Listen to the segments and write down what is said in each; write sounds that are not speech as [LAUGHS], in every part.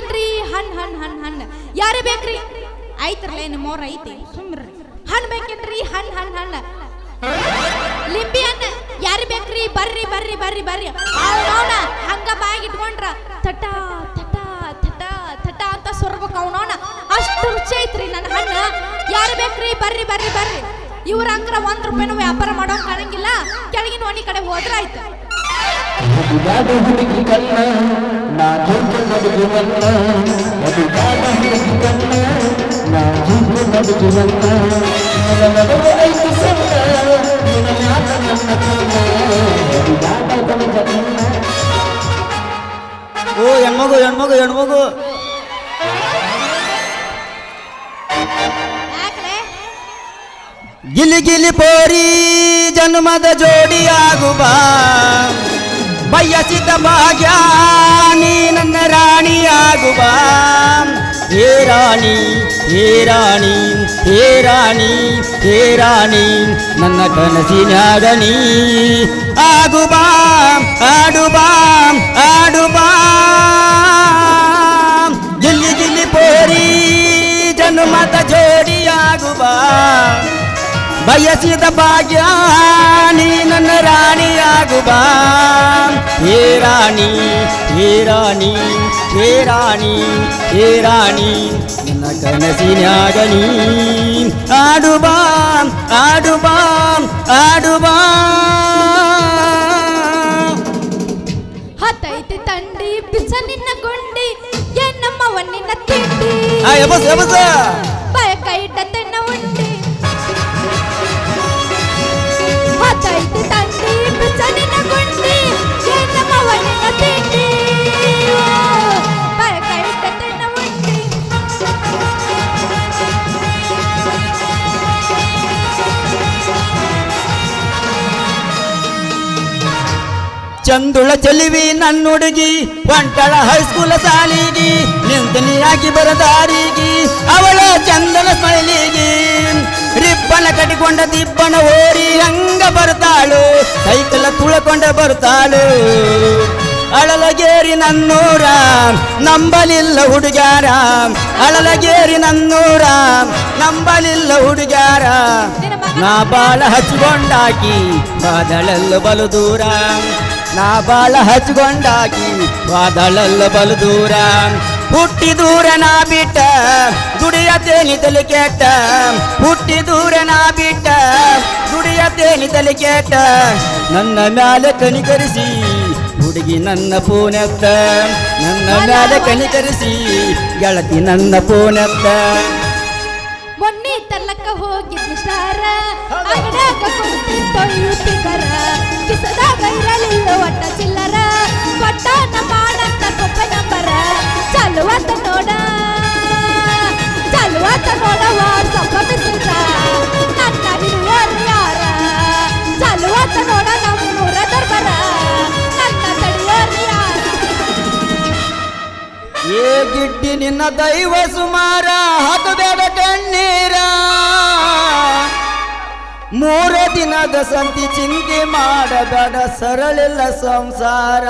ಬೇಕೇನ್ರಿ ಹಣ್ಣು ಹಣ್ಣು ಹಣ್ಣು ಹಣ್ಣು ಯಾರೇ ಬೇಕ್ರಿ? ಐತ್ರಲ್ಲ ಏನು ಮೋರ್ ಐತಿ. ಸುಮ್ರಿ ಹಣ್ಣು ಬೇಕೇನ್ರಿ? ಹಣ್ಣು ಹಣ್ ಹಣ್ಣು ಲಿಂಬಿ ಹಣ್ಣು, ಯಾರು ಬೇಕ್ರಿ? ಬರ್ರಿ ಬರ್ರಿ ಬರ್ರಿ ಬರ್ರಿ. ಅವನವನ ಹಂಗ ಬಾಯಿಗೆ ಇಟ್ಕೊಂಡ್ರ ತಟ ತಟ ತಟ ತಟ ಅಂತ ಸೊರ್ಬೇಕು ಅವನವನ. ಅಷ್ಟು ರುಚಿ ಐತ್ರಿ ನನ್ನ ಹಣ್ಣು. ಯಾರು ಬೇಕ್ರಿ? ಬರ್ರಿ ಬರ್ರಿ ಬರ್ರಿ. ಇವ್ರ ಅಂಕ್ರ ಒಂದ್ ರೂಪಾಯಿನೂ ವ್ಯಾಪಾರ ಮಾಡೋಕ್ ಕಾಣಂಗಿಲ್ಲ ಕೆಳಗಿನ ಓಣಿ ಕಡೆ ಹೋದ್ರ ಆಯ್ತು. ಮದುವಾದ ಹುಡುಗಿ ಕಣ್ಣ ನಾ ಜೊತೆ ನಡುಗುವನ್ನ ಮದುವಾದ ಹುಡುಗಿ ಕಣ್ಣ ನಾ ಜೊತೆ ನಡುಗುವನ್ನ ನನ್ನ ನಡುವೆ ಐದು ಸಣ್ಣ ನಿನ್ನ ಮ್ಯಾಲ ನನ್ನ ಕಣ್ಣ ಮದುವಾದ ಕನಕ ಕಣ್ಣ ಓ ಹೆಣ್ಮಗು ಹೆಣ್ಮಗು ಹೆಣ್ಮಗು. ಗಿಲಿ ಗಿಲಿ ಪೋರಿ ಜನ್ಮದ ಜೋಡಿಯಾಗುವ ಬಯಸಿದ ಭಾಗ್ಯ ನೀ ನನ್ನ ರಾಣಿಯಾಗು ಬಾ ಹೇ ರಾಣಿ ಹೇ ರಾಣಿ ಹೇ ರಾಣಿ ಹೇ ರಾಣಿ ನನ್ನ ಕನಸಿನ್ಯಾಗ ನೀ ಆಗು ಬಾ ಆಡು ಬಾ ಆಡು ಬಾ ಗಿಲ್ಲಿ ಗಿಲ್ಲಿ ಪೋರಿ ಜನ್ಮದ ಜೋಡಿಯಾಗು ಬಾ ಬಯಸಿದ ಭಾಗ್ಯ ನೀ ನನ್ನ ರಾಣಿಯಾಗು ಬಾ. ಹೇ ರಾಣಿ ಹೇ ರಾಣಿ ಹೇ ರಾಣಿ ಹೇ ರಾಣಿ ನನ್ನ ಕನಸಿನ್ಯಾಗ ನೀ ಆಡು ಬಾ ಆಡು ಬಾ ಆಡು ಬಾ. ಹತ್ತೈತಿ ತಂಡಿ ಬಿಸ ನಿನ್ನ ಗುಂಡಿ ಏನಮ್ಮವ ನಿನ್ನ ತಿಂಡಿ. ಚಂದುಳ ಚೆಲಿವಿ ನನ್ನ ಹುಡುಗಿ ಒಂಟಳ ಹೈಸ್ಕೂಲ ಸಾಲಿಗಿ ನಿಂತನಿಯಾಗಿ ಬರದಾರಿಗಿ ಅವಳ ಚಂದನ ಸ್ಮೈಲಿಗಿ ರಿಬ್ಬನ ಕಟ್ಟಿಕೊಂಡ ದಿಬ್ಬನ ಓರಿ ಹಂಗ ಬರ್ತಾಳು ಸೈಕಲ ತುಳಕೊಂಡ ಬರ್ತಾಳು. ಅಳಲಗೇರಿ ನನ್ನೂರ ನಂಬಲಿಲ್ಲ ಹುಡುಗ್ಯಾರ. ಅಳಲಗೇರಿ ನನ್ನೂರ ನಂಬಲಿಲ್ಲ ಹುಡುಗ್ಯಾರ. ನಾ ಬಾಳ ಹಚ್ಚಿಕೊಂಡಾಕಿ ಬಾದಳಲ್ಲ ಬಲು ದೂರ. ನಾ ಬಾಳ ಹಚ್ಕೊಂಡಾಕಿ ಬಾದಳಲ್ಲ ಬಲು ದೂರ. ಹುಟ್ಟಿ ದೂರ ನಾ ಬಿಟ್ಟ ದುಡಿಯತೇನಿದಲು ಕೆಟ್ಟ. ಹುಟ್ಟಿ ದೂರ ನಾ ಬಿಟ್ಟ ದುಡಿಯತೇನಿದಲು ಕೆಟ್ಟ. ನನ್ನ ಮ್ಯಾಲೆ ಕನಿಕರಿಸಿ ಹುಡುಗಿ ನನ್ನ ಪೂನೆತ್ತ. ನನ್ನ ಮ್ಯಾಲೆ ಕನಿಕರಿಸಿ ಗೆಳತಿ ನನ್ನ ಪೂನೆತ್ತ. ಮೊನ್ನೆ ತರ್ಲಕ್ಕ ಹೋಗಿ ಸ್ಟಾರ ಅಂಗಡ್ಯಾಗ ಕುಂತಿ ಕಿಸದಾಗ ಒಟ್ಟ ಚಿಲ್ಲರ ಪಟ್ಟಣ ಮಾಡಂತ ಕೊಪ್ಪ ನಂಬರ. ಚಲುವಾತ ನೋಡ ಚಲುವಾತ ನೋಡ ವಾಟ್ಸಪ್ಪ ಮೆಸೇಜ ನನ್ನ ಹಿರಿಯರು ಯಾರ? ಚಲುವಾತ ನೋಡ ನಮ್ಮೂರ ದರ್ಬರ. ನನ್ನ ತಡಿಯೋರು ಯಾರ? ಏ ಗಿಡ್ಡಿ ನಿನ್ನ ದೈವ ಸುಮಾರ, ಹತ್ತು ಹಾಕಬೇಡ ಕಣ್ಣೀರ. ಮೂರ ದಿನದ ಸಂತಿ ಚಿಂತೆ ಮಾಡಬೇಡ ಸರಳಿಲ್ಲ ಸಂಸಾರ?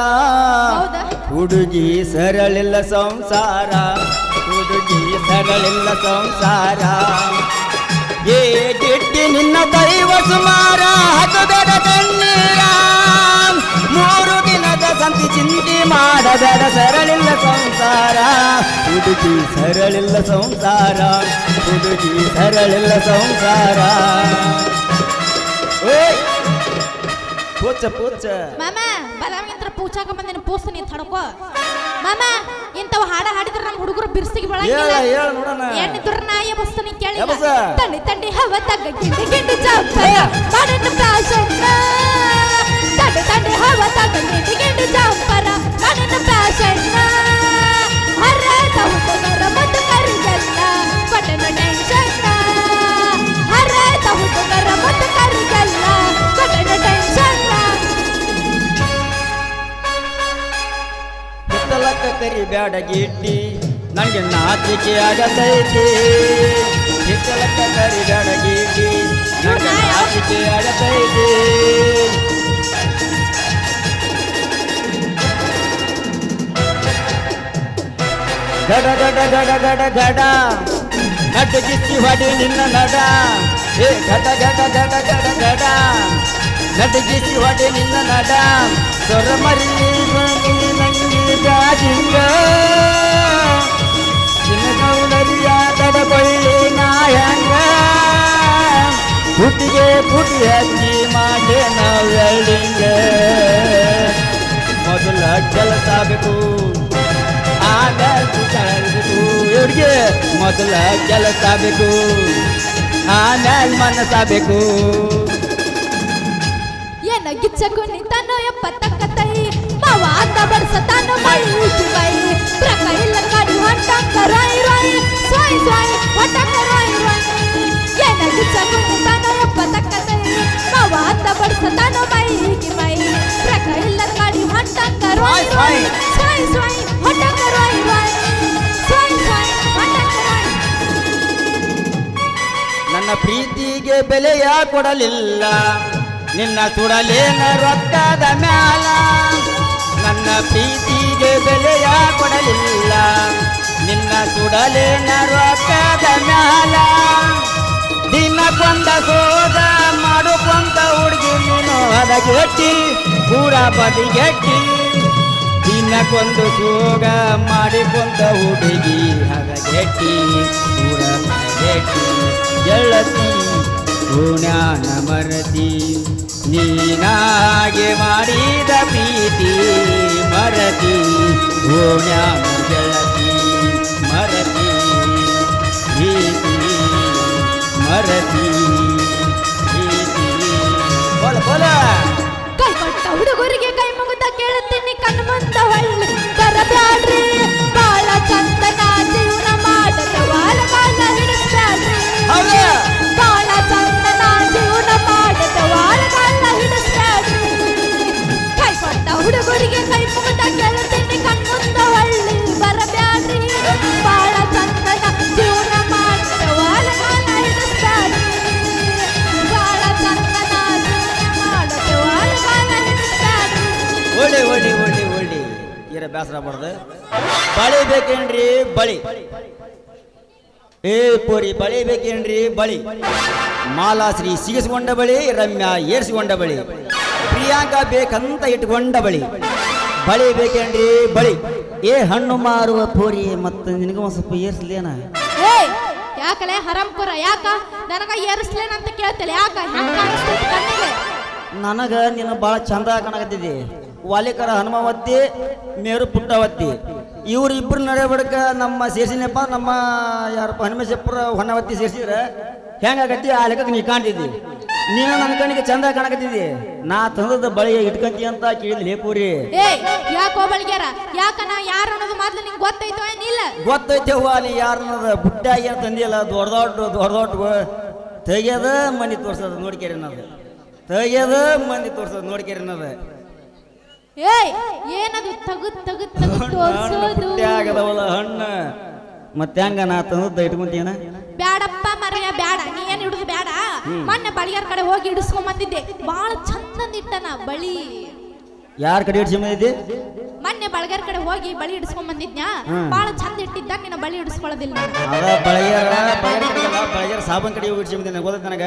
ಹುಡುಗಿ ಸರಳಿಲ್ಲ ಸಂಸಾರ ಹುಡುಗಿ ಸರಳಿಲ್ಲ ಸಂಸಾರ. ಏ ಗಿಟ್ಟಿ ನಿನ್ನ ದೈವ ಸುಮಾರ ಹತ್ತು ದೊಡ್ಡ ಸಂತಿ ಚಿಂತೆ ಮಾಡಬೇಡ ಸರಳಿಲ್ಲ ಸಂಸಾರ ಹುಡುಗಿ ಸರಳಿಲ್ಲ ಸಂಸಾರ ಹುಡುಗಿ ಸರಳಿಲ್ಲ ಸಂಸಾರ ಓಯ್ ಪೂಚ ಪೂಚ ಮಾಮ ಬಲವಂತ್ರ ಪೂಚಾಕ ಬಂದಿನ ಪೂಸ್ತ ನೀ ತಡ್ಕೋ ಮಾಮ ಇಂಥವ್ ಹಾಡ ಹಾಡಿದ್ರ ನಮ್ಮ ಹುಡುಗರು ಬಿರ್ಸಿಗೆ ಹೇಳ ಬೆಳಗಿಲ್ಲ ಹೇಳ ನೋಡೋಣ ಎಣ್ಣಿದ್ರ ನಾಯ ಬಸ್ತನಿ ಕೇಳಿ ಎಬಸ. ತಂಡಿ ತಂಡಿ ಹವ ತಗ್ಗ ಗಿಂಡಿ ಗಿಂಡಿ ಚಪ್ಪಲ ಮಾಡಿನ ಪ್ರಾಶನ್ನ ತಂಡೆ ತಂಡೆ ಹವ ತಗೊಂಡು ಟಿಕೆಟ್ ಜಂಪರ ನನ್ನ ಫ್ಯಾಷನ್ನ. ಹರ್ರ ತಮಕು ಗರ ಮತ್ತು ಕರಿಗಲ್ಲ ಪಟ್ಟಣ ಟೆನ್ಷನ್ನ. ಹರ್ರ ತಮಕು ಗರ ಮತ್ತು ಕರಿಗಲ್ಲ ಪಟ್ಟಣ ಟೆನ್ಷನ್ನ. ಹಿತ್ತಲಕ್ಕ ಕರಿಬೇಡ ಗಿಟ್ಟಿ ನನಗೆ ನಾಚಿಕೆ ಆಗತೈತಿ. ಹಿತ್ತಲಕ್ಕ ಕರಿಬೇಡ ಗಿಟ್ಟಿ ನನಗೆ ನಾಚಿಕೆ ಆಗತೈತಿ. ಗಡ ಗಡ ಗಡ ಗಡ ಗಡ ನಟಗಿಸಿ ಹೊಡಿ ನಿನ್ನ ನಡ. ಗಡ ಗಡ ಗಡ ಗಡ ಗಡ ನಟಗಿಸಿ ಹೊಡಿ ನಿನ್ನ ನಡ. ಸೊರ ಮರಿ ನಂಗೆ ಜಾಜಿಂಗ ಚಿನ್ನಗೌಡರಿಯ ತಡಕೊಳ್ಳಿ ನಾಯಂಗ ಹುಟ್ಟಿಗೆ ಪುಟಿ ಹಚ್ಚಿ ಮಾಡೆ ನಾವು ವೆಲ್ಡಿಂಗ ಮೊದಲ ಕೆಲಸ ಬೇಕು ಆಮೇಲೆ ಸುತ್ತಾಡಬೇಕು ಇವ್ರಿಗೆ ಮೊದಲ ಕೆಲಸ ಬೇಕು ಆಮೇಲೆ ಮನಸ್ಸಾಗಬೇಕು ಏನ ಗಿಚ್ಚಕು ನಿಂತಾನೋ ಎಪ್ಪ ತಕ್ಕತೈ ಮಾವ ಅಂತ ಬಡ್ಸತಾನೋ ಮೈ ಬೈ ಪ್ರಕ ಇಲ್ಲ ಕಾಡಿ ಹೊಂಟಂಕ ರಾಯ್ ರಾಯ್ ಸ್ವಾಯ್ ಸ್ವಾಯ್ ಹೊಂಟಂಕ ರಾಯ್ ರಾಯ್ ಏನ ಗಿಚ್ಚಕು ನಿಂತಾನೋ ಎಪ್ಪ ತಕ್ಕತೈ ಮೈ. ಇಲ್ಲ ಕಾಡಿ ರಾಯ್ ರಾಯ್. ರಾಯ್ ರಾಯ್. ರಾಯ್. ನನ್ನ ಪ್ರೀತಿಗೆ ಬೆಲೆಯ ಕೊಡಲಿಲ್ಲ. ನಿನ್ನ ಸುಡಲೇನ ರೊಕ್ಕದ ಮ್ಯಾಲ. ನನ್ನ ಪ್ರೀತಿಗೆ ಬೆಲೆಯ ಕೊಡಲಿಲ್ಲ. ನಿನ್ನ ಸುಡಲೇನ ರೊಕ್ಕದ ಮ್ಯಾಲ. ದಿನ ಕೊಂಡ ಸೋದ ಮಾಡುಕೊಂತ ಹುಡುಗಿ ನೀನು ಹದಗೆಟ್ಟಿ ಪೂರ ಬದಿಗೆಟ್ಟಿ ದಿನಕ್ಕೊಂದು ಸೋಗ ಮಾಡಿಕೊಂತ ಹುಡುಗಿ ಹದಗೆಟ್ಟಿ ಪೂರ ಬದಿಗೆಟ್ಟಿ ಗೆಳತಿ, ಪುಣ್ಯಾನ ಮರತಿ, ನೀನಾಗೆ ಮಾಡಿದ ಪ್ರೀತಿ ಮರತಿ. ಪುಣ್ಯಾನ ಗೆಳತಿ ಮರತಿ, ಪ್ರೀತಿ ಮರತಿ. ಕೈ ಕೊಟ್ಟ ಹುಡುಗರಿಗೆ ಕೈ ಮುಗಿದ ಕೇಳುತ್ತೀನಿ ಕಣ್ಣು ಮುಂದ ಹೊಳ್ಳಿ ಬರಬ್ಯಾಡ್ರಿ. ತೀರ ಬೇಸರ ಬಡ್ದು ಬಳಿ ಬೇಕೇನ್ರಿ? ಬಳಿ. ಏ ಪೋರಿ ಬಳಿ ಬೇಕೇನ್ರಿ? ಬಳಿ. ಮಾಲಾಶ್ರೀ ಸಿಗಿಸ್ಕೊಂಡ ಬಳಿ ರಮ್ಯಾ ಏರ್ಸಿಕೊಂಡ ಬಳಿ. ಪ್ರಿಯಾಂಕಾ ಬೇಕಂತ ಇಟ್ಕೊಂಡ ಬಳಿ. ಬಳಿ ಬೇಕೇನ್ರಿ? ಬಳಿ. ಏ ಹಣ್ಣು ಮಾರುವ ಪೋರಿ ಮತ್ತೆ ನಿನಗೆ ಒಂದು ಸ್ವಲ್ಪ ಏರ್ಸ್ಲೇನ? ಯಾಕಲೆ ಹರಂಪುರ? ಯಾಕ? ನನಗ ಏರಿಸ್ಲೇನಂತ ಕೇಳ್ತಿಲ್ಲ. ಯಾಕ? ನನಗ ನೀನು ಭಾಳ ಚಂದ ಕಾಣಕತ್ತಿದ್ದಿ. ವಾಲಿಕರ ಹನುಮವತ್ತಿ ಮೇರು ಪುಟ್ಟವತ್ತಿ ಇವ್ರು ಇಬ್ಬರು ನಡೆಯಬಡಕ ನಮ್ಮ ಸೇರ್ಸಿನಪ್ಪ ನಮ್ಮ ಯಾರಪ್ಪ ಹನುಮೇಶಪ್ಪರ ಹೊನ್ನವತ್ತಿ ಸೇರ್ಸಿದ್ರೆ ಹೆಂಗಾಗತ್ತಿ ಆ ಲೆಕ್ಕಕ್ಕೆ ನೀ ಕಾಣ್ತಿದ್ದಿ. ನೀನು ನನ್ನ ಕಣ್ಣಿಗೆ ಚಂದ ಕಾಣಕತ್ತಿದ್ದಿ. ನಾ ತಂದದ ಬಳಿ ಇಟ್ಕಂತಿ ಅಂತ ಕೇಳಿದ್ಲಿ ಲೇಪೂರಿ ಯಾಕೋ ಬಳಿಗ್ಯಾರ ಯಾಕ ನಾ ಯಾರು ಅನ್ನೋದು ಮೊದ್ಲು ನಿಂಗೆ ಗೊತ್ತೈತೋ ಏನಿಲ್ಲ ಗೊತ್ತೈತೆವ್ವ ನೀ ಯಾರನ್ನದ ಬುಟ್ಟಾಗಿ ಏನು ತಂದಿಲ್ಲ ದೊಡ್ಡ ದೊಡ್ಡ ದೊಡ್ಡ ದೊಡ್ಡ ತೆಗೆದ ಮನಿ ತೋರ್ಸೋದು ನೋಡ್ಕೇರಿ ಅನ್ನೋದು. ತೆಗೆದ ಮಂದಿ ತೋರ್ಸೋದು ನೋಡ್ಕೇರಿ ಅನ್ನೋದು. ಏಯ್ ಏನದು ತಗದ್ ತಗದ್ ತಗದ್ ತೋರ್ಸೋದು? ಆಗದವಲ್ಲ ಹಣ್ಣ. ಮತ್ತೆ ಹೆಂಗ ನಾ ತಂದದ್ದ ಇಟ್ಕೊಂತೀನ ಬ್ಯಾಡಪ್ಪ ಮರೆಯ ಬ್ಯಾಡ ನೀ ಏನ್ ಹಿಡಿದು ಬ್ಯಾಡ? ಮೊನ್ನೆ ಬಳಿಗಾರ ಕಡೆ ಹೋಗಿ ಹಿಡಿಸ್ಕೊಂಡ್ ಬಂದಿದ್ದೆ. ಬಾಳ ಚಂದಂದ ಇಟ್ಟನ ಬಳಿ. ಯಾರ ಕಡೆ ಬಂದಿದ್ದಿ? ಮೊನ್ನೆ ಬಳಗಾರ ಕಡೆ ಹೋಗಿ ಬಳಿ ಹಿಡಿಸ್ಕೊಂಡ್ ಬಂದಿದ್ನ್ಯಾ? ಬಹಳ ಬಾಳ ಚಂದ ಇಟ್ಟಿದ್ದ ನಿನ್ನ ಬಳಿ ಹಿಡಿಸ್ಕೊಳ್ಳೋದಿಲ್ಲ. ಅದ ಬಳಗ್ಯಾರ ಸಾಬನ್ ಕಡೆ ಹೋಗಿ ಬಂದಿನ ಗೊತ್ತೈತೆ ನನಗ.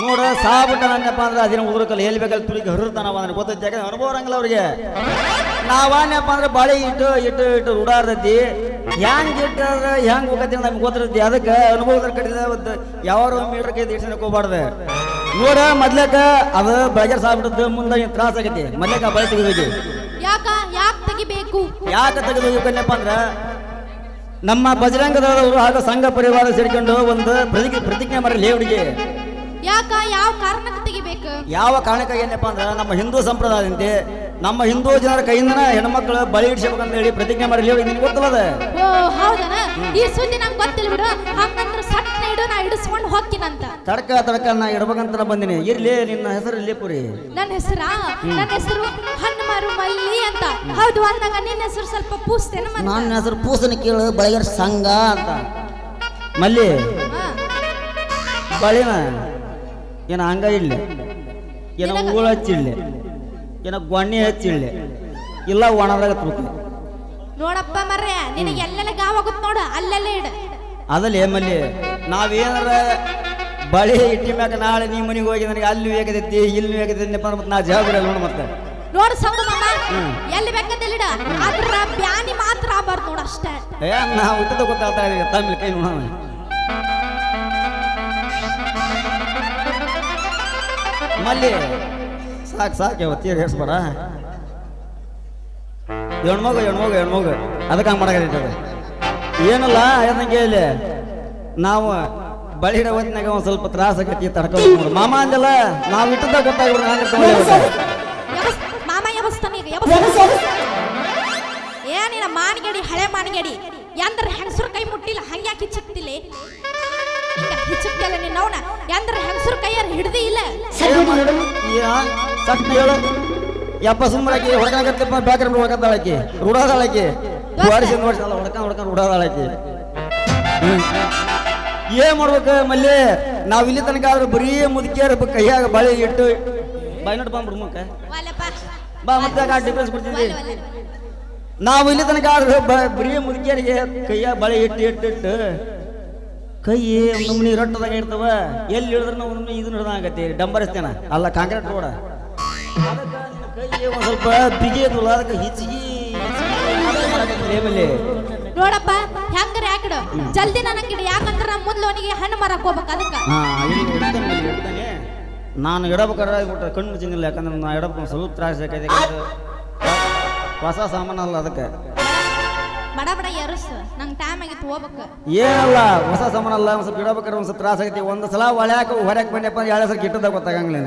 ನೋಡ ಸಾಬಿಟ್ಟ ನನ್ನಪ್ಪ ಅಂದ್ರೆ ಅದಿನ ಉದುರಕಲ್ಲ ಎಲ್ಲಿ ಬೇಕಲ್ಲಿ ತುಳಿಗೆ ಹರಿರ್ತಾನವ ಅಂದ್ರೆ ಗೊತ್ತೈತೆ ಯಾಕಂದ್ರೆ ಅನುಭವ ಇರಂಗಿಲ್ಲ ಅವ್ರಿಗೆ. ನಾವಾನ್ಯಪ್ಪ ಅಂದ್ರೆ ಬಾಳೆ ಇಟ್ಟು ಇಟ್ಟು ಇಟ್ಟು ರೂಢಾರ್ತೈತಿ ಹೆಂಗ್ ಇಟ್ಟಂದ್ರೆ ಹೆಂಗ್ ಹೋಗತ್ತಿ ನಮ್ಗೆ ಗೊತ್ತಿರ್ತೈತಿ. ಅದಕ್ಕೆ ಅನುಭವದ ಕಟ್ಟಿದ ಒಂದು ಯಾವ ಮೀಟರ್ ಕೈ ಇಡ್ಸಕ್ಕೆ ಹೋಗ್ಬಾರ್ದು. ನೋಡ ಮೊದ್ಲಕ್ಕ ಅದು ಬೆಳಗ್ಗೆ ಸಾಬಿಟ್ಟದ್ದು ಮುಂದೆ ತ್ರಾಸ ಆಗೈತಿ. ಮೊದ್ಲಕ್ಕ ಬಳಿ ತೆಗಿಬೇಕು ಯಾಕ ಯಾಕ್ ತೆಗಿಬೇಕು? ಯಾಕೆ ಅಂದ್ರ? ನಮ್ಮ ಬಜರಂಗದವರು ಹಾಗೂ ಸಂಘ ಪರಿವಾರ ಸೇರಿಕೊಂಡು ಒಂದು ಪ್ರತಿಜ್ಞೆ ಪ್ರತಿಜ್ಞೆ ಮಾಡಲಿ ಹುಡುಗಿ. ಯಾಕ? ಯಾವ ಕಾರಣಕ್ಕೆ ತೆಗಿಬೇಕು? ಯಾವ ಕಾರಣಕ್ಕಾಗಿ ಏನಪ್ಪ ಅಂದ್ರೆ ನಮ್ಮ ಹಿಂದೂ ಸಂಪ್ರದಾಯದಂತೆ ನಮ್ಮ ಹಿಂದೂ ಜನರ ಕೈಯಿಂದನ ಹೆಣ್ಮಕ್ಳು ಬಳಿ ಇಡ್ಸ್ಬೇಕಂತ ಹೇಳಿ ಪ್ರತಿಜ್ಞೆ ಮಾಡಿ ನಿನ್ಗೆ ಗೊತ್ತಲ್ಲದ? ಓ ಹೌದನ? ಈ ಸುದ್ದಿ ನಂಗೆ ಗೊತ್ತಿಲ್ಲ ಬಿಡು. ಹಂಗಂದ್ರೆ ಸಣ್ಣ ಇಡು ನಾ ಇಡಿಸ್ಕೊಂಡು ಹೋಗ್ತೀನಂತ. ತಡಕ ತಡಕ ನಾ ಇಡ್ಬೇಕಂತ ಬಂದಿನಿ. ಇರ್ಲಿ ನಿನ್ನ ಹೆಸರು ಇರ್ಲಿ ಪುರಿ. ನನ್ನ ಹೆಸರ? ನನ್ನ ಹೆಸರು ಹನುಮಾರು ಮಲ್ಲಿ ಅಂತ. ಹೌದು ಅಂದಾಗ ನಿನ್ನ ಹೆಸರು ಸ್ವಲ್ಪ ಪೂಸ್ತೇನೆ ನನ್ನ ಹೆಸರು ಪೂಸನ ಕೇಳು ಬಳಗರ್ ಸಂಘ ಅಂತ. ಮಲ್ಲಿ ಬಳಿನ. ಏನ ಹಂಗ ಇಲ್ಲ. ಏನ ಹೂಳು ಹಚ್ಚಿಡ್ಲಿ ಏನ ಗೊಣ್ಣೆ ಹಚ್ಚಿಡ್ಲಿ ಇಲ್ಲ ಒಣದಾಗ ತುರ್ಕ ನೋಡಪ್ಪ ಮರ್ರೆ ನಿನಗೆ ಎಲ್ಲೆಲ್ಲ ಗಾವಾಗುತ್ತೆ ನೋಡು ಅಲ್ಲೆಲ್ಲ ಇಡು. ಅದಲ್ಲೇ ಏಮಲ್ಲಿ ನಾವೇನಾರ ಬಳಿ ಇಟ್ಟಿ ಮ್ಯಾಗ ನಾಳೆ ನೀ ಮನೆಗೆ ಹೋಗಿ ನನಗೆ ಅಲ್ಲಿ ವೇಗದೈತಿ ಇಲ್ಲಿ ವೇಗದೈತಿ ಮತ್ತೆ ನಾ ಜವಾಬ್ದಾರಿ ನೋಡು ಮತ್ತೆ. ನೋಡು ಸಂಗ ಮಾಮ ಹ್ಮ್. ಎಲ್ಲಿ ಬೇಕಂತ ಇಡ ಅದ್ರ ಬ್ಯಾನಿ ಮಾತ್ರ ಆಗ್ಬಾರ್ದು ನೋಡು ಅಷ್ಟೇ. ಏ ನಾ ಉತ್ತದ ಗೊತ್ತಾಗ್ತಾ ಇದೆ ತಮ್ಮ ಕೈ ನೋಡೋಣ ಮಲ್ಲಿ ಸಾಕು ಸಾಕು ಯಾವತ್ತೀರ ಹೇರ್ಸ್ಬೇಡ. ಹೆಣ್ಮಗು ಹೆಣ್ಮಗು ಹೆಣ್ಮಗು. ಅದಕ್ಕೆ ಹಂಗೆ ಮಾಡಕ್ಕೆ ಏನಲ್ಲ ಏನಂಗೆ ಇಲ್ಲಿ ನಾವು ಬಳಿ ಹೊತ್ತಿನಾಗ ಒಂದು ಸ್ವಲ್ಪ ತ್ರಾಸ ಆಕೈತಿ ತಡ್ಕೊಂಡು ಮಾಮ ಅಂದಲ್ಲ ನಾವು ಇಟ್ಟದ ಯಬಸ್ ಏನಿನ ಮಾನಿಗಡಿ ಹಳೆ ಮಾನಿಗಡಿ. ಎಂದ್ರೆ ಹೆಂಗಸರು ಕೈ ಮುಟ್ಟಿಲ್ಲ ಹಂಗ್ಯಾಕಿ ಹಿಚ್ಚಕ್ತಿಲ್ಲ ಹಿಂಗ ಹಿಚ್ಚಕ್ತಿಲ್ಲ ನೀನ್ ಅವನ? ಎಂದ್ರ ಹೆಂಗಸರು ಕೈಯಾರ ಹಿಡ್ದಿ ಇಲ್ಲ. ಸಟ್ನ ಹೇಳು. ಯಪ್ಪ ಹೊಡ್ಕತ್ತಾಳಕಿ ರೂಢಾದಾಳಕಿ ಹೊಡ್ಕೊಂಡ್ ರೂಢಾದಾಳಕಿ ಏನ್ ಮಾಡ್ಬೇಕು ಮಲ್ಲಿ? ನಾವ್ ಇಲ್ಲಿ ತನಕ ಆದ್ರೆ ಬರೀ ಮುದುಕಿಯರ ಕೈಯಾಗ ಬಳೆ ಇಟ್ಟು ಬಾಯ್ ನೋಡ್ ಬಂದ್ಬಿಡು ಮುಖ. ವಾಲಪ್ಪ. ಬಾ ಮತ್ತೆ ಡಿಫ್ರೆನ್ಸ್ ವಾಲೆ. ನಾವು ಇಲ್ಲಿ ತನಕ ಆದ್ರೆ ಬ- ಬರೀ ಮುದುಕಿಯರಿಗೆ ಕೈಯಾಗ ಬಳೆ ಇಟ್ಟು ಇಟ್ಟು ಇಟ್ಟು ಕೈ ನಮ್ಮನಿ ರೊಟ್ಟದಾಗ ಇರ್ತವ ಎಲ್ಲಿ ಹಿಡಿದ್ರೆ ನಾವು ನಮ್ಮನಿ ಇದನ್ನ ಹಿಡ್ದಂಗತಿ ಡಂಬರಿಸ್ತೇನ. ಅಲ್ಲ ಕಾಂಕ್ರೀಟ್ ರೋಡ. ಕೈ ಒಂದ್ ಸ್ವಲ್ಪ ಬಿಗಿಯದು ಅದಕ್ಕೆ ಹಿಚ್ಚಿಗಿ ಲೇಬಲ್ಲಿ ನೋಡಪ್ಪ ಹೆಂಗ್ರ ಯಾಕಿಡು ಜಲ್ದಿ ನನಗಿಡು ಯಾಕಂದ್ರೆ ನಮ್ಮ ಮೊದ್ಲು ಅವನಿಗೆ ಹಣ್ಣು ಮರಕ್ಕೆ ಹೋಗ್ಬೇಕು ಅದಕ್ಕೆ. ನಾನು ಇಡಬೇಕಾದ್ರೆ ಬಿಟ್ರೆ ಕಣ್ಣು ಮುಚ್ಚಿಂಗಿಲ್ಲ ಯಾಕಂದ್ರೆ ನಾ ಇಡಬೇಕು ಸ್ವಲ್ಪ ತ್ರಾಸ ಹೊಸ ಸಾಮಾನು ಅಲ್ಲ ಅದಕ್ಕೆ. ಬಡ ಬಡ ಎರಸ್ ಟೈಮ್ ಆಗಿತ್ತು ಹೋಗ್ಬೇಕು. ಏನಲ್ಲ, ಹೊಸ ಸಾಮಾನಲ್ಲ, ಒಂದ್ ಸ್ವಲ್ಪ ಇಡಬೇಕಾದ್ರೆ ಒಂದ್ ಸ್ವಲ್ಪ ತ್ರಾಸ ಆಗೈತಿ ಒಂದ್ ಸಲ ಒಳ್ಯಾಕ ಹೊರಕ್ ಬಂದಪ್ಪ ಎರಡು ಸಲ ಗಿಟ್ಟದಾಗ ಗೊತ್ತಾಗಂಗಿಲ್ಲ.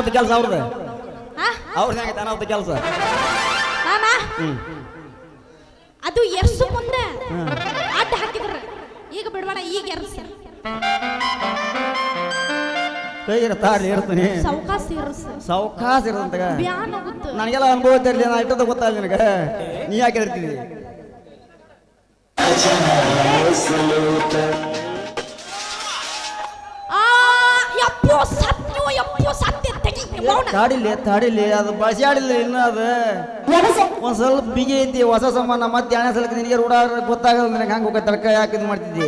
ಅನಾಹುತ ಕೆಲಸ ಅವ್ರದ್ದು ಹಾ ಹೆಂಗ ಅನಾಹುತ ಕೆಲಸ? ಅದು ಎರ್ಸು ಮುಂದೆ ಅಡ್ಡ ಹಾಕಿದ್ರ. ಈಗ ಬಿಡಬೇಡ ಈಗ ಎರ್ಸ. ಇರ್ತೀನಿ ಸಾವಕಾಶ ಸಾವಕಾಶ ಇರ್ತಂತಾಗ ನನಗೆಲ್ಲ ಅನುಭವ ಇರ್ಲಿ ನಾ ಇಟ್ಟದ ಗೊತ್ತಾಗ ನಿನಗೆ? ನೀ ಯಾಕೆ ಇರ್ತೀನಿ ತಾಡಿಲಿ ತಾಡಿಲಿ ಅದು ಬಳಸಿ ಇನ್ನ ಅದು. ಒಂದ್ ಸ್ವಲ್ಪ ಬಿಗಿ ಐತಿ ಹೊಸ ಸಮಾನ ಮತ್ತೆ ಎರಡನೇ ಸಲಕ್ಕೆ ನಿನಗೆ ರೂಢ ಗೊತ್ತಾಗಲ್ಲ ನನಗೆ ಹಂಗ ಹೋಗ ತಡ್ಕ ಯಾಕೆ ಇದು ಮಾಡ್ತಿದ್ದಿ?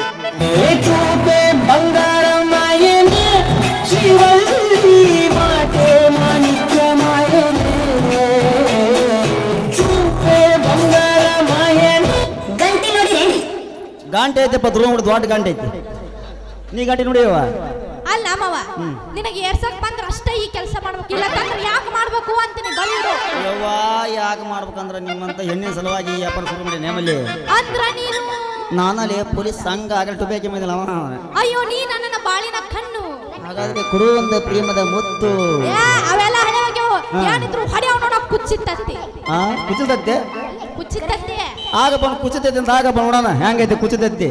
ಬಂಗಾರ ಮಾಯನೆ ಶಿವಲ್ಲಿ ಮಾತೆ ಮಾಣಿಕ್ಯ ಮಾಯನೆ ಚೂಪೆ ಬಂಗಾರ ಮಾಯನೆ ಗಂಟೆ ನೋಡಿ ಗಂಟೆ. ಐತೆ ಪತ್ರ ನೋಡಿ ದೊಡ್ಡ ಗಂಟೆ ಐತಿ. ನೀ ಗಂಟೆ ನೋಡಿಯವ ಅಲ್ಲ ಮಾವ ನಿನಗೆ ಏರ್ಸಕ್ ಬಂದ್ರ ಅಷ್ಟೇ ಈ ಕೆಲಸ ಮಾಡ್ಬೇಕು. ಇಲ್ಲ ತಂದ್ರೆ ಯಾಕೆ ಮಾಡ್ಬೇಕು ಅಂತೀನಿ ಬಳಿರು ಯವ್ವ ಯಾಕೆ ಮಾಡ್ಬೇಕಂದ್ರೆ ನಿಮ್ಮಂತ ಹೆಣ್ಣಿನ ಸಲುವಾಗಿ ವ್ಯಾಪಾರ ಶುರು ಮಾಡಿ ನೇಮಲ್ಲಿ. ಅಂದ್ರ ನೀನು? ನಾನಲ್ಲಿ ಪೊಲೀಸ್ ಸಂಘ ಆಗಲಿ ಟುಬೇಕಿ ಅವ ಅಯ್ಯೋ ನೀ ನನ್ನ ಬಾಳಿನ ಕಣ್ಣು. ಹಾಗಾದ್ರೆ ಕೊಡುವಂತ ಪ್ರೇಮದ ಮುತ್ತು. ಏ ಅವೆಲ್ಲ ಹಳೆವಾಗ್ಯವು ಏನಿದ್ರು ಹೊಡೆಯವ್ ನೋಡ ಕುಚ್ಚಿತ್ತತ್ತಿ ಆ ಕುಚಿತತ್ತೆ ಕುಚ್ಚಿತ್ತತ್ತಿ ಆಗ ಬಂದು ಕುಚಿತೈತಿ ಅಂತ ಆಗ ಬಂದ್ ನೋಡೋಣ. ಹೆಂಗೈತಿ ಕುಚಿತೈತಿ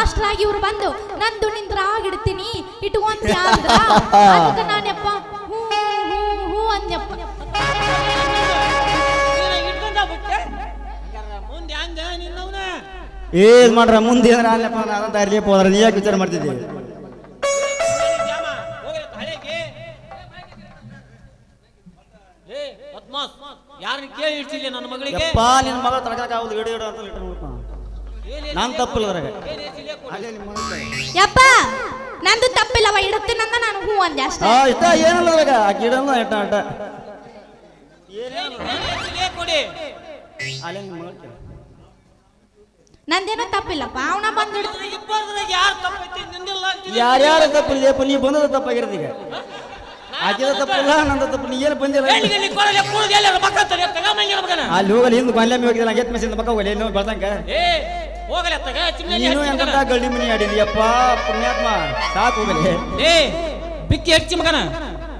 ಅಷ್ಟ್ರಾಗಿ ಇವ್ರು ಬಂದು ನಂದು ನಿಂದ್ರಾಗಿಡ್ತೀನಿ ಇಟ್ಕೊಂತ [LAUGHS] ಅದಕ್ಕೆ ನಾನಪ್ಪ ಹೂ ಹೂ ಹೂ ಅಂದ್ಯಪ್ಪ. ಇಟ್ಕೊಂಡ ಬಿಟ್ಟೆ? ಹಂಗಾರ ಮುಂದೆ ಹಂಗ ನಿನ್ನವನ? ಏನ್ ಮಾಡ್ರ ಮುಂದೆ ಏನಾರ ಅಲ್ಲಪ್ಪ ನಾನು ಹೋದ್ರ ನೀ ಯಾಕೆ ವಿಚಾರ ಮಾಡ್ತಿದ್ದೆ? ಯಾರನ್ನ ಕೇಳಿ ಇಡ್ತಿಲ್ಲ ನನ್ನ ಮಗಳಿಗೆ? ಪಾ ನಿನ್ನ ಮಗಳ ತಡಕಾಗ ಆಗುದು ಇಡು ಇಡು ಅಂತ ನಾನ್ ತಪ್ಪಿಲ್ಲ ಅದ್ರಾಗ. ಯಪ್ಪ ನಂದು ತಪ್ಪಿಲ್ಲವ ಇಡುತ್ತೀನಂದ ನಾನು ಹೂ ಅಂದೆ ಅಷ್ಟೇ ಆ ಇಷ್ಟ ಏನಲ್ಲ ಅದ್ರಾಗ ಆ ಗಿಡ ಇಟ್ಟ ಅಟ್ಟ. ನಂದೇನೋ ತಪ್ಪಿಲ್ಲಪ್ಪ ಅವನ ಬಂದು ಇಬ್ಬರದಾಗ ಯಾರು ತಪ್ಪೈತಿ ನಿಂದಿಲ್ಲ ಅಂತೀನಿ. ಯಾರ್ಯಾರ ತಪ್ಪಿಲ್ಲಪ್ಪ ನೀ ಬಂದದ ತಪ್ಪಾಗಿರೋದು ಈಗ ಆಕಿದ ತಪ್ಪಿಲ್ಲ ನಂದ ತಪ್ಪು ನೀ ಏನು ಬಂದಿಲ್ಲ ಅಲ್ಲಿ ಹೋಗಲಿ ಹಿಂದೆ ಗೊಂಡ್ಲೆ ಹೋಗಿದ್ದೆ ನಂಗೆ ಮೆಸಿಂದ ಪಕ್ಕ ಹೋಗಲಿ ಇನ್ನೂ ಬೆಳ್ದಂಗ ಏ ಹೋಗಲೆ ತಗ ಚಿಮ್ಮನೆ ನೀನು ಎಂತ ಗಳ್ಳಿ ಮನಿ ಆಡಿದ್ಯಪ್ಪ ಪುಣ್ಯಾತ್ಮ ಸಾಕು ಹೋಗಲಿ. ಏ ಬಿಕ್ಕಿ ಹಚ್ಚಿ ಮಗನ?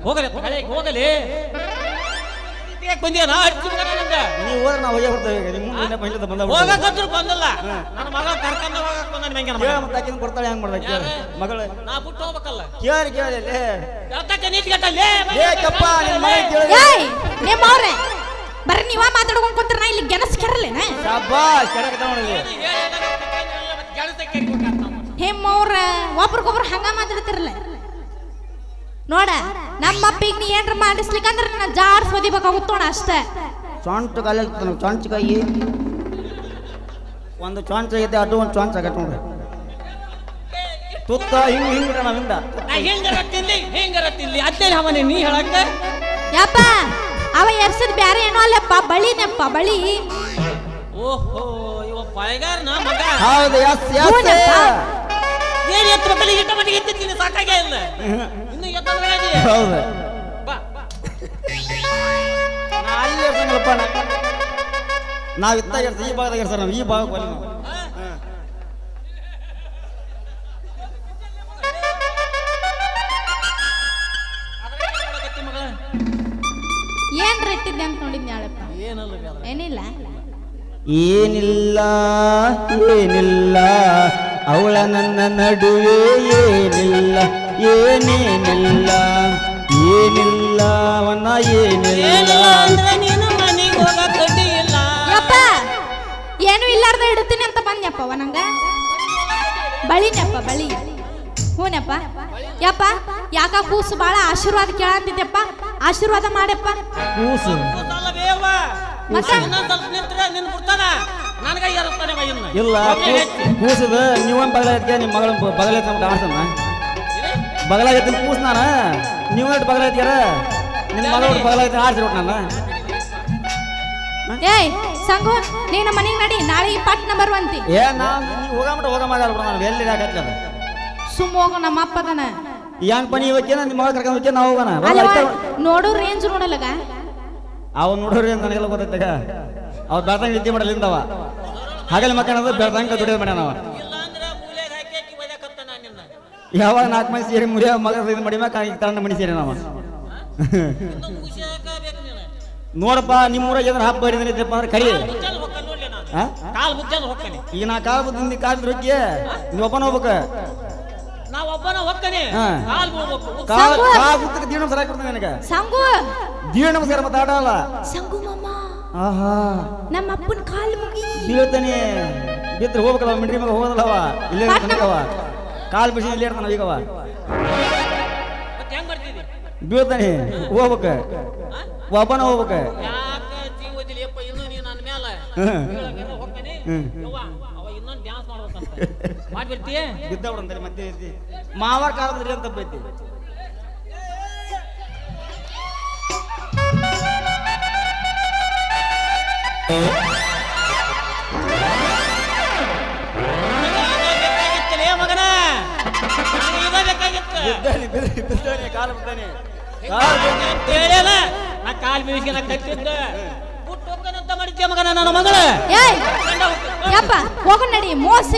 ಹೋಗಲಿ ಹೋಗಲಿ. ಬಂದಿಯನ ಹಚ್ಚಿ ಮಗನ ನಂದ? ನೀವು ಹೋದ್ರೆ ನಾವು ಹೋಗಿ ಬರ್ತೇವೆ ನಿಮ್ಮ ಮುಂದೆ ಮಹಿಳೆ ಬಂದ ಬಂದಲ್ಲ. ನನ್ನ ಮಗ ಕರ್ಕೊಂಡ ಹೋಗಕ್ ಬಂದ ಕೇಳ ಮಗ. ಮತ್ತೆ ಆಕಿನ ಕೊಡ್ತಾಳೆ ಹೆಂಗ್ ಮಾಡ್ಬೇಕು ಕೇಳ. ಮಗಳ. ನಾ ಬಿಟ್ಟು ಹೋಗ್ಬೇಕಲ್ಲ. ಕೇಳಿ ಕೇಳಿ ಲೇ. ಯಾತಕ್ಕ ನಿಂತ್ಕಟ್ಟಲ್ಲೇ ಏಕಪ್ಪ ನಿನ್ನ ಮಗ ಕೇಳಿ ನಿಮ್ಮ ಅವ್ರೆ ಬರ್ರಿ ನೀವ ಮಾತಾಡ್ಕೊಂಡ್ ಕುಂತ್ರ ನಾ ಇಲ್ಲಿ ಗೆನಸ್ ಕೆರಲೇನ? ಶಾಬಾ ಕೆಳಗೆ ನೋಡಲಿ ಹೆಮ್ಮವ್ರ ಒಬ್ರಿಗೊಬ್ರು ಹಂಗ ಮಾತಾಡ್ತಿರಲ್ಲ. ನೋಡ ನಮ್ಮ ಅಪ್ಪಿಗೆ ನೀ ಏನ್ರ ಮಾಡಿಸ್ಲಿಕ್ಕಂದ್ರ ನಾ ಜಾರ್ ಸೋದಿಬೇಕಾಗುತ್ತೋಣ ಅಷ್ಟೇ. ಚೊಂಟ ಕಾಲ ಚೊಂಚ ಕೈ. ಒಂದು ಚೊಂಚ ಐತೆ ಅದು ಒಂದು ಚೊಂಚ ಆಗತ್ತೆ ನೋಡ್ರಿ ತುತ್ತ ಹಿಂಗ್ ಹಿಂಗ್ ನಾವಿಂದ ಹಿಂಗ. ಹಿಂಗರ ತಿನ್ಲಿ ಹಿಂಗರ ತಿನ್ಲಿ ಅತ್ತೇಲಿ ಅವನೇ ನೀ ಹೇಳಕ್ಕೆ? ಯಪ್ಪ ಅವ ಎರ್ಸದ್ ಬ್ಯಾರೆ ಏನೋ ಅಲ್ಲಪ್ಪ ಬಳಿ ನೆಪ್ಪ ಬಳಿ. ಓಹೋ ಇವ ಪಳೆಗಾರನ ಮಗ. ಹೌದು ಎಸ್ ಎಸ್. ಹೂನಪ್ಪ. ಏನ್ ಎತ್ತ ಮಕ್ಕಳಿಗೆ ಇಟ್ಟ ಮಟ್ಟಿಗೆ ಎತ್ತಿದ್ದೀನಿ ಸಾಕಾಗೇ ಇಲ್ಲ. ಇನ್ನು ಎತ್ತ. ಹೌದು. ಬಾ. ನಾ ಅಲ್ಲಿ ಇರ್ತೀನಲ್ಲಪ್ಪ ನಾ. ನಾವ್ ಇತ್ತಾಗ ಇರ್ತೀವಿ ಈ ಭಾಗದಾಗ ಇರ್ತಾರ ನಾವು ಈ ಭಾಗಕ್ಕೆ ಬಲ್ಲಿ ನಾವು. ಮಗಳ ಏನ್ ಏನಲ್ಲ ಏನಿಲ್ಲ? ಏನಿಲ್ಲ ಅವಳ ನನ್ನ ನಡುವೆ ಏನಿಲ್ಲ ಏನೇನಿಲ್ಲ ಏನಿಲ್ಲ ಅವನ ಏನಿಲ್ಲ. ಏನಿಲ್ಲ ಅಂದ್ರೆ ನೀನು ಮನೆಗೆ ಹೋಗಕ್ ಇಲ್ಲ. ಯಪ್ಪ ಏನು ಇಲ್ಲಾರ್ದ ಇಡ್ತೀನಿ ಅಂತ ಬಂದ್ಯಪ್ಪ ಅವ ನಂಗ. ಬಳಿನಪ್ಪ ಬಳಿ. ಹ್ಞೂನಪ್ಪ ಯಪ್ಪ ಯಾಕ ಕೂಸು ಭಾಳ ಆಶೀರ್ವಾದ ಕೇಳಂತಿದ್ದೆಪ್ಪ ಆಶೀರ್ವಾದ ಮಾಡಪ್ಪ. ಕೂಸು. ಕೂಸಲ್ಲ ಬೇವ ಮತ್ತೆ? ಇನ್ನೊಂದ್ ಸ್ವಲ್ಪ ನಿಂತ್ರೆ ನಿನ್ ಬಿಡ್ತಾನ ನನಗ ಇರುತ್ತಾನೆ ಬಯ್ಯನ್ನ ಇಲ್ಲ ಕೂಸದ ನೀವೊಂದು ಎತ್ಕೆ ನಿಮ್ಮ ಮಗಳ ಬಗಲ ಎತ್ತ ನಮ್ಗೆ ಆಡ್ತಾನ ಬಗಲಾಗ ಎತ್ತಿನ ಕೂಸ್ ನಾನ? ನೀವು ಎಷ್ಟು ಬಗಲ ನಿಮ್ಮ ಮಗಳ ಬಗಲ ಎತ್ತಿ ಆಡ್ಸಿಬಿಟ್ಟು ನಾನು? ಏಯ್ ಸಂಗು ನೀನು ಮನೆಗೆ ನಡಿ. ನಾಳೆ ಪಾಟ್ ನಂಬರ್ ಒಂತಿ ಏ ನಾವು ಹೋಗಮಟ ಹೋಗಮಾಗ ಬಿಡ ನಾನು. ಎಲ್ಲಿ ಹಾಕತ್ತೆ ಸುಮ್ಮ ಹೋಗು ನಮ್ಮ ಅಪ್ಪದನ ಹೆಂಗ್ ಪಣಿ ಇವಕ್ಕೆ ನಿಮ್ಮ ಮಗ ಕರ್ಕೊಂಡು ಹೋಗ್ತೇನೆ ನಾವು ಹೋಗೋಣ. ನೋಡೋ ರೇಂಜ್ ನೋಡಲ್ಲಗ? ಅವ ನೋಡೋ ಅಂತ ನನಗೆಲ್ಲ ಗೊತ್ತೈತಾಗ. ಅವ್ ಬೆಳ್ದಂಗ ನಿದ್ದೆ ಮಾಡಲಿಂದವ ಹಾಗಲ್ಲಿ ಮಕ್ಕಳದು ಬೆಳದಂಗ ದುಡಿಯೋದು ಮಾಡ್ಯಾನವ ಯಾವಾಗ ನಾಲ್ಕು ಮಂದಿ ಸೇರಿ ಮುರಿಯ ಮಗ ಇದು ಮಾಡಿ ಮ್ಯಾಕ ತಣ್ಣ ಮಣಿ ಸೇರಿ ನಾವ ನೋಡಪ್ಪ ನಿಮ್ಮ ಊರಾಗ ಏನಾರ ಹಬ್ಬ ಹರಿದಿದ್ದಪ್ಪ ಅಂದ್ರೆ ಕರಿ. ಈಗ ನಾ ಕಾಲ ಬುದ್ಧಿ ಕಾಲ್ ಹೋಗಿ ನೀವು ಒಬ್ಬನ ಹೋಗ್ಬೇಕ. ಒಬ್ಬನ ಹಾ. ಕಾಲ್ ಬೀಳ್ಬೇಕು ಕಾಲ್ ಸಂಗು. ಕಾಲ್ ಗುತ್ತಕ್ಕೆ ದೀಡ ನಮಸ್ಕಾರ ನನಗೆ. ಸಂಗು. ದೀಡ ನಮಸ್ಕಾರ ಮತ್ತೆ ಆಡಲ್ಲ. ಸಂಗು ಆಹಾ. ನಮ್ಮ ಅಪ್ಪನ ಕಾಲ್ ಮುಗಿ. ಬೀಳ್ತಾನೆ. ಬಿದ್ರೆ ಹೋಗ್ಬೇಕಲ್ಲ ಮಿಂಡ್ರಿ ಮಗ ಹೋಗೋದಲ್ಲವ ಇಲ್ಲೇ ಪಾಟ್ನ- ಕಾಲು ಕಾಲ್ ಬಿಸಿ ಇಲ್ಲೇ ಇರ್ತಾನ ಈಗವ. ಮತ್ತೆ ಹೆಂಗ್ ಬರ್ತಿದಿ? ಬೀಳ್ತಾನೆ. ಹೋಗ್ಬೇಕ. ಒಬ್ಬನ ಹೋಗ್ಬೇಕ. ಯಾಕ ಜೀವದಿಲ್ಲ ಯಪ್ಪ ಇನ್ನು ನೀ ನನ್ನ ಮೇಲೆ ಹ್ಮ್. ಬೀಳಾಕೇನೋ ಹ್ಮ್. ಯವ್ವ ಅವ ಇನ್ನೊಂದು ಡ್ಯಾನ್ಸ್ ಮಾಡ್ಬೇಕಂತ ಮಾಡ್ಬಿಡ್ತೀಯ? ಬಿದ್ದ ಬಿಡಂತಾರೆ ಮತ್ತೆ ಐತಿ ಮಾವಾರ ಕಾಲದ್ರಿ ಅಂತ ಬೈತಿ. ಮಗನ! ಬಿದ್ದಾನೆ ಬಿದ್ದಾನೆ, ಕಾಲು ಬಿದ್ದಾನೆ. ಕಾಲು ಬಿದ್ದಾನೆ. ಅಂತೇಳಿಯಲ್ಲ ನಾ ಕಾಲ್ ಬೀಳಿಸಿ ನಾ ಕಟ್ಟಿದ್ದ. ಮಾಡಿದ್ದೆ ಮಗನ ನನ್ನ ಮಗಳ. ಏಯ್ ಯಪ್ಪ ಹೋಗು ನಡಿ ಮೋಸ.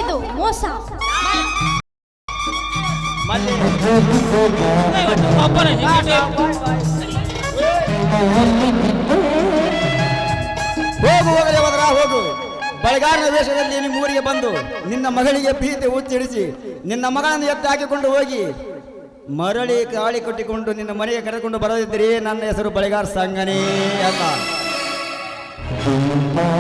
ಹೋಗು ಹೋಗಲೇ ಹೋದ್ರ ಹೋಗು. ಬಳೆಗಾರನ ವೇಷದಲ್ಲಿ ನಿಮ್ಮ ಊರಿಗೆ ಬಂದು ನಿನ್ನ ಮಗಳಿಗೆ ಪ್ರೀತಿ ಉಚ್ಚಿಡಿಸಿ ನಿನ್ನ ಮಗಳನ್ನು ಎತ್ತ ಹಾಕಿಕೊಂಡು ಹೋಗಿ ಮರಳಿ ಕಾಳಿ ಕೊಟ್ಟಿಕೊಂಡು ನಿನ್ನ ಮನೆಗೆ ಕರೆದುಕೊಂಡು ಬರೋದಿದ್ರಿ ನನ್ನ ಹೆಸರು ಬಳೆಗಾರ ಸಂಗನೇ ಅಂತ. Hãy subscribe